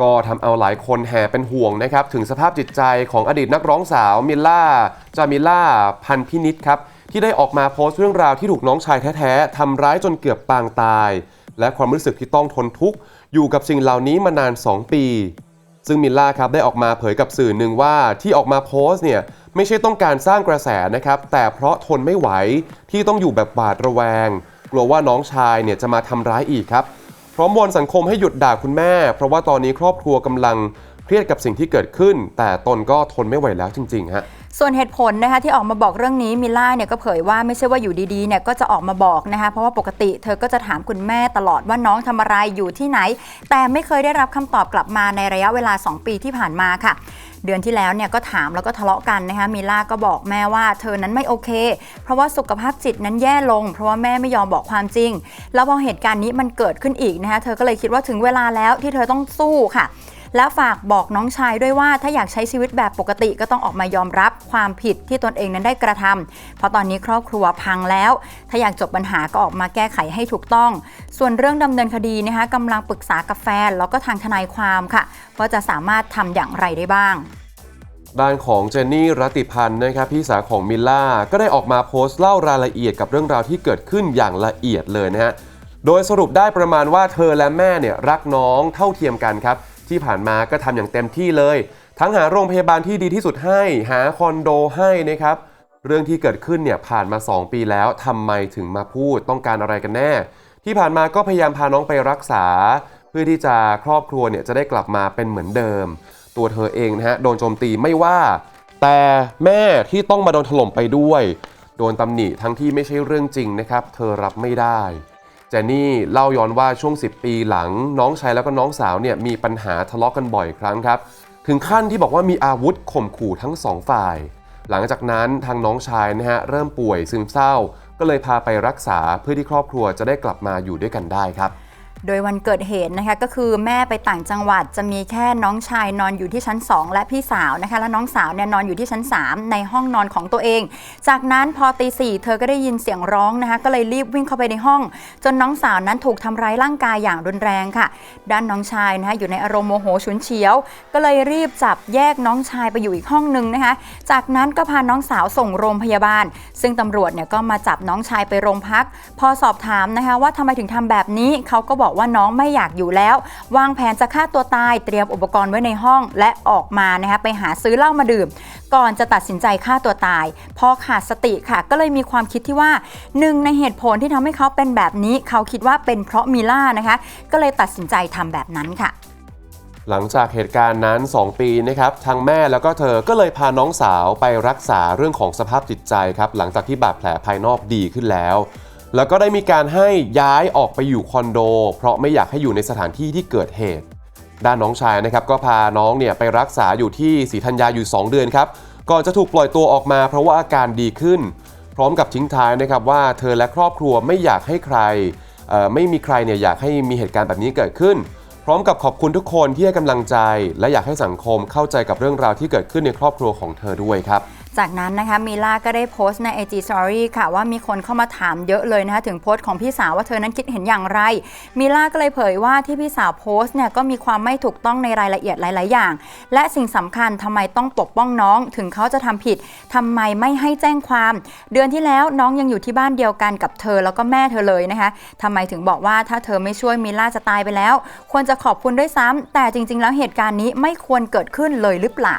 ก็ทำเอาหลายคนแห่เป็นห่วงนะครับ ถึงสภาพจิตใจของอดีตนักร้องสาวมิลล่า จามิลล่า พันพินิษครับ ที่ได้ออกมาโพสต์เรื่องราวที่ถูกน้องชายแท้ๆทำร้ายจนเกือบปางตาย และความรู้สึกที่ต้องทนทุกข์ อยู่กับสิ่งเหล่านี้มานาน 2 ปี ซึ่งมิลล่าครับได้ออกมาเผยกับสื่อหนึ่งว่าที่ออกมาโพสต์เนี่ยไม่ใช่ต้องการสร้างกระแสนะครับ แต่เพราะทนไม่ไหวที่ต้องอยู่แบบหวาดระแวง กลัวว่าน้องชายเนี่ยจะมาทำร้ายอีกครับ ร้อมวอนสังคมให้หยุดด่าคุณแม่ เพราะว่าตอนนี้ครอบครัวกำลังเครียดกับสิ่งที่เกิดขึ้น แต่ตนก็ทนไม่ไหวแล้วจริงๆฮะส่วนเหตุผลนะคะที่ออกมาบอกเรื่องนี้มิล่าเนี่ยก็เผยว่าไม่ใช่ว่าอยู่ดีๆเนี่ยก็จะออกมาบอกนะคะเพราะว่าปกติเธอก็จะถามคุณแม่ตลอดว่าน้องทำอะไรอยู่ที่ไหน แต่ไม่เคยได้รับคำตอบกลับมาในระยะเวลา 2 ปีที่ผ่านมาค่ะ เดือนที่แล้วเนี่ยก็ถามแล้วก็ทะเลาะกันนะคะมิล่าก็บอกแม่ว่าเธอนั้นไม่โอเค เพราะว่าสุขภาพจิตนั้นแย่ลง เพราะว่าแม่ไม่ยอมบอกความจริง แล้วพอเหตุการณ์นี้มันเกิดขึ้นอีกนะคะเธอก็เลยคิดว่าถึงเวลาแล้วที่เธอต้องสู้ค่ะ และฝากบอกน้องชายด้วยว่าถ้าอยากใช้ชีวิตแบบปกติก็ต้องออกมายอมรับความผิดที่ตนเองนั้นได้กระทำเพราะตอนนี้ครอบครัวพังแล้ว ถ้าอยากจบปัญหาก็ออกมาแก้ไขให้ถูกต้อง ส่วนเรื่องดำเนินคดีนะคะกำลังปรึกษากับแฟน แล้วก็ทางทนายความค่ะว่าจะสามารถทำอย่างไรได้บ้างด้านของเจนนี่รัติพันธ์นะครับพี่สาวของมิลล่าก็ได้ออกมาโพสต์เล่ารายละเอียดกับเรื่องราวที่เกิดขึ้นอย่างละเอียดเลยนะฮะ โดยสรุปได้ประมาณว่าเธอและแม่เนี่ยรักน้องเท่าเทียมกันครับ ที่ผ่านมาก็ทำอย่างเต็มที่เลย ทั้งหาโรงพยาบาลที่ดีที่สุดให้ หาคอนโดให้นะครับ เรื่องที่เกิดขึ้นเนี่ยผ่านมา 2 ปีแล้วทำไมถึงมาพูดต้องการอะไรกันแน่ ที่ผ่านมาก็พยายามพาน้องไปรักษา เพื่อที่จะครอบครัวเนี่ยจะได้กลับมาเป็นเหมือนเดิม ตัวเธอเองนะฮะโดนโจมตีไม่ว่า แต่แม่ที่ต้องมาโดนถล่มไปด้วย โดนตำหนิทั้งที่ไม่ใช่เรื่องจริงนะครับ เธอรับไม่ได้ จนี่เล่าย้อนว่าช่วง 10 ปีหลัง น้องชายแล้วก็น้องสาวเนี่ยมีปัญหาทะเลาะกันบ่อยครั้งครับ ถึงขั้นที่บอกว่ามีอาวุธข่มขู่ทั้งสองฝ่าย หลังจากนั้นทางน้องชายนะฮะเริ่มป่วยซึมเศร้า ก็เลยพาไปรักษาเพื่อที่ครอบครัวจะได้กลับมาอยู่ด้วยกันได้ครับ โดยวันเกิดเหตุนะคะก็คือแม่ไปต่างจังหวัดจะมีแค่น้องชายนอนอยู่ที่ชั้น 2 และพี่สาวนะคะและน้องสาวเนี่ยนอนอยู่ที่ชั้น 3 ในห้องนอนของตัวเอง จากนั้นพอตีสี่เธอก็ได้ยินเสียงร้องนะคะก็เลยรีบวิ่งเข้าไปในห้อง จนน้องสาวนั้นถูกทำร้ายร่างกายอย่างรุนแรงค่ะ ด้านน้องชายนะคะอยู่ในอารมณ์โมโหฉุนเฉียว ก็เลยรีบจับแยกน้องชายไปอยู่อีกห้องหนึ่งนะคะจากนั้นก็พาน้องสาวส่งโรงพยาบาล ซึ่งตำรวจเนี่ยก็มาจับน้องชายไปโรงพัก พอสอบถามนะคะว่าทำไมถึงทำแบบนี้เขาก็บอกว่าน้องไม่อยากอยู่แล้ว วางแผนจะฆ่าตัวตายเตรียมอุปกรณ์ไว้ในห้องและออกมานะคะไปหาซื้อเหล้ามาดื่ม ก่อนจะตัดสินใจฆ่าตัวตาย พอขาดสติค่ะ ก็เลยมีความคิดที่ว่าหนึ่งในเหตุผลที่ทำให้เขาเป็นแบบนี้ เขาคิดว่าเป็นเพราะมิล่านะคะ ก็เลยตัดสินใจทำแบบนั้นค่ะหลังจากเหตุการณ์นั้น 2 ปีนะครับทางแม่แล้วก็เธอก็เลยพาน้องสาวไปรักษาเรื่องของสภาพจิตใจครับ หลังจากที่บาดแผลภายนอกดีขึ้นแล้ว แล้วก็ได้มีการให้ย้ายออกไปอยู่คอนโด เพราะไม่อยากให้อยู่ในสถานที่ที่เกิดเหตุ ด้านน้องชายนะครับก็พาน้องเนี่ยไปรักษาอยู่ที่ศรีธัญญาอยู่ 2 เดือนครับก่อนจะถูกปล่อยตัวออกมาเพราะว่าอาการดีขึ้น พร้อมกับทิ้งท้ายนะครับว่าเธอและครอบครัวไม่อยากให้ใครไม่มีใครเนี่ยอยากให้มีเหตุการณ์แบบนี้เกิดขึ้น พร้อมกับขอบคุณทุกคนที่ให้กำลังใจ และอยากให้สังคมเข้าใจกับเรื่องราวที่เกิดขึ้นในครอบครัวของเธอด้วยครับ จากนั้นนะคะมิล่าก็ได้โพสต์ใน IG Story ค่ะว่ามีคนเข้ามาถามเยอะเลยนะคะถึงโพสต์ของพี่สาวว่าเธอนั้นคิดเห็นอย่างไรมิล่าก็เลยเผยว่าที่พี่สาวโพสต์เนี่ยก็มีความไม่ถูกต้องในรายละเอียดหลาย ๆ อย่าง และสิ่งสำคัญทำไมต้องปกป้องน้อง ถึงเขาจะทำผิดทำไมไม่ให้แจ้งความ เดือนที่แล้วน้องยังอยู่ที่บ้านเดียวกันกับเธอแล้วก็แม่เธอเลยนะคะทำไมถึงบอกว่าถ้าเธอไม่ช่วยมิล่าจะตายไปแล้ว ควรจะขอบคุณด้วยซ้ำแต่จริง ๆ แล้วเหตุการณ์นี้ไม่ควรเกิดขึ้นเลยหรือเปล่า